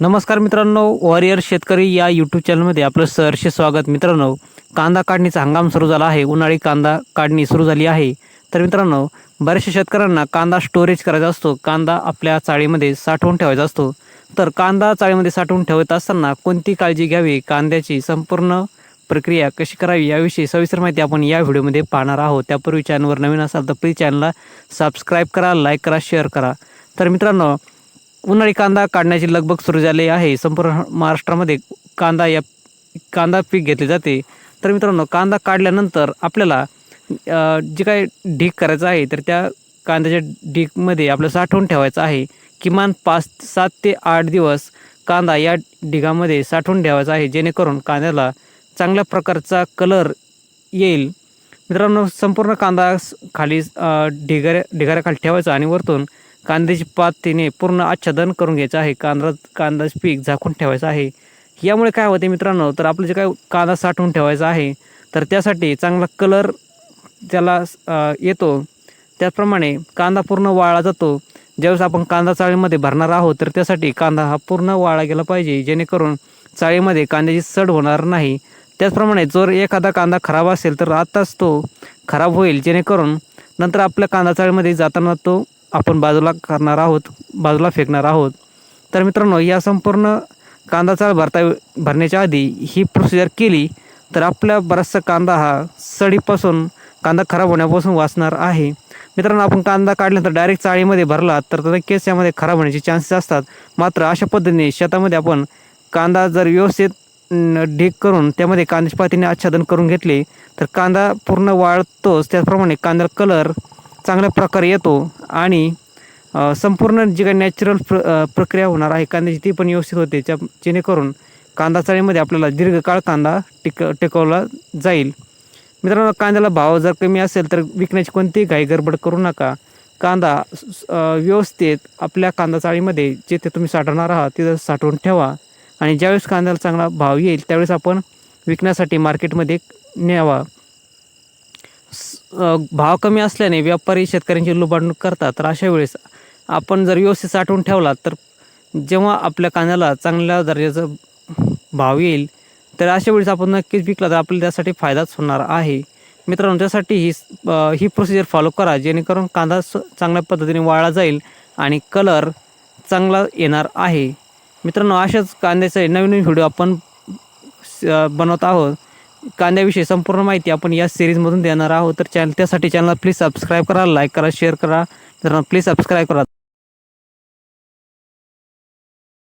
नमस्कार मित्रांनो वॉरियर शेतकरी या यूट्यूब चॅनलमध्ये आपलं सहर्ष स्वागत. मित्रांनो कांदा काढणीचा हंगाम सुरू झाला आहे. उन्हाळी कांदा काढणी सुरू झाली आहे. तर मित्रांनो बऱ्याचशा शेतकऱ्यांना कांदा स्टोरेज करायचा असतो. कांदा आपल्या चाळीमध्ये साठवून ठेवायचा असतो. तर कांदा चाळीमध्ये साठवून ठेवत असताना कोणती काळजी घ्यावी? कांद्याची संपूर्ण प्रक्रिया कशी करावी? याविषयी सविस्तर माहिती आपण या व्हिडिओमध्ये पाहणार आहोत. त्यापूर्वी चॅनलवर नवीन असाल तर प्लीज चॅनलला सबस्क्राईब करा लाईक करा शेअर करा. तर मित्रांनो उन्हाळी कांदा काढण्याची लगबग सुरू झाली आहे. संपूर्ण महाराष्ट्रामध्ये कांदा या कांदा पीक घेतले जाते. तर मित्रांनो कांदा काढल्यानंतर आपल्याला जे काही ढीक करायचं आहे तर त्या कांद्याच्या ढीकमध्ये आपलं साठवून ठेवायचं आहे. किमान पाच सात ते आठ दिवस कांदा या ढिगामध्ये साठवून ठेवायचा आहे जेणेकरून कांद्याला चांगल्या प्रकारचा कलर येईल. मित्रांनो संपूर्ण कांदा खाली ढिगाऱ्या ढिगाऱ्याखाली ठेवायचा आणि वरतून कांद्याची पातीने पूर्ण आच्छादन करून घ्यायचं आहे. कांदा कांद्याचं पीक झाकून ठेवायचं आहे. यामुळे काय होते मित्रांनो तर आपलं जे काय कांदा साठवून ठेवायचा आहे तर त्यासाठी चांगला कलर त्याला येतो. त्याचप्रमाणे कांदा पूर्ण वाळला जातो. ज्यावेळेस आपण कांदा चाळीमध्ये भरणार आहोत तर त्यासाठी कांदा हा पूर्ण वाळा गेला पाहिजे जेणेकरून चाळीमध्ये कांद्याची सड होणार नाही. त्याचप्रमाणे जर एखादा कांदा खराब असेल तर आत्ताच तो खराब होईल जेणेकरून नंतर आपल्या कांदा चाळीमध्ये जाताना तो आपण बाजूला करणार आहोत बाजूला फेकणार आहोत. तर मित्रांनो या संपूर्ण कांदा चाळ भरता भरण्याच्या आधी ही प्रोसिजर केली तर आपल्या बराचसा कांदा हा सडीपासून कांदा खराब होण्यापासून वाचणार आहे. मित्रांनो आपण कांदा काढल्यानंतर डायरेक्ट चाळीमध्ये भरला तर नक्कीच यामध्ये खराब होण्याचे चान्सेस असतात. मात्र अशा पद्धतीने शेतामध्ये आपण कांदा जर व्यवस्थित ढीक करून त्यामध्ये कांद्याच्या पातीने आच्छादन करून घेतले तर कांदा पूर्ण वाळतोच. त्याचप्रमाणे कांद्याला कलर चांगल्या प्रकारे येतो आणि संपूर्ण जी काही नॅचरल प्र प्रक्रिया होणार आहे कांद्याची ती पण व्यवस्थित होते. ज्या जेणेकरून कांदा चाळीमध्ये आपल्याला दीर्घकाळ कांदा टिक टिकवला जाईल. मित्रांनो कांद्याला भाव जर कमी असेल तर विकण्याची कोणतीही घाई गडबड करू नका. कांदा व्यवस्थित आपल्या कांदा चाळीमध्ये जिथे तुम्ही साठवणार आहात तिथं साठवून ठेवा. आणि ज्यावेळेस कांद्याला चांगला भाव येईल त्यावेळेस आपण विकण्यासाठी मार्केटमध्ये न्यावा. भाव कमी असल्याने व्यापारी शेतकऱ्यांची लुबाडणूक करतात तर अशा वेळेस आपण जर व्यवस्थित साठवून ठेवला तर जेव्हा आपल्या कांद्याला चांगल्या दर्जाचा भाव येईल तर अशा वेळेस आपण नक्कीच विकला तर आपल्याला त्यासाठी फायदाच होणार आहे. मित्रांनो त्यासाठी ही ही प्रोसिजर फॉलो करा जेणेकरून कांदा स- चांगल्या पद्धतीने वाळला जाईल आणि कलर चांगला येणार आहे. मित्रांनो अशाच कांद्याचे नवीन नवीन व्हिडिओ आपण बनवत आहोत. कांद्याविषयी संपूर्ण माहिती आपण या सिरीजमधून देणार आहोत. तर चॅनल त्यासाठी चॅनलला प्लीज सबस्क्राईब करा लाईक करा शेअर करा. तर प्लीज सबस्क्राईब करा.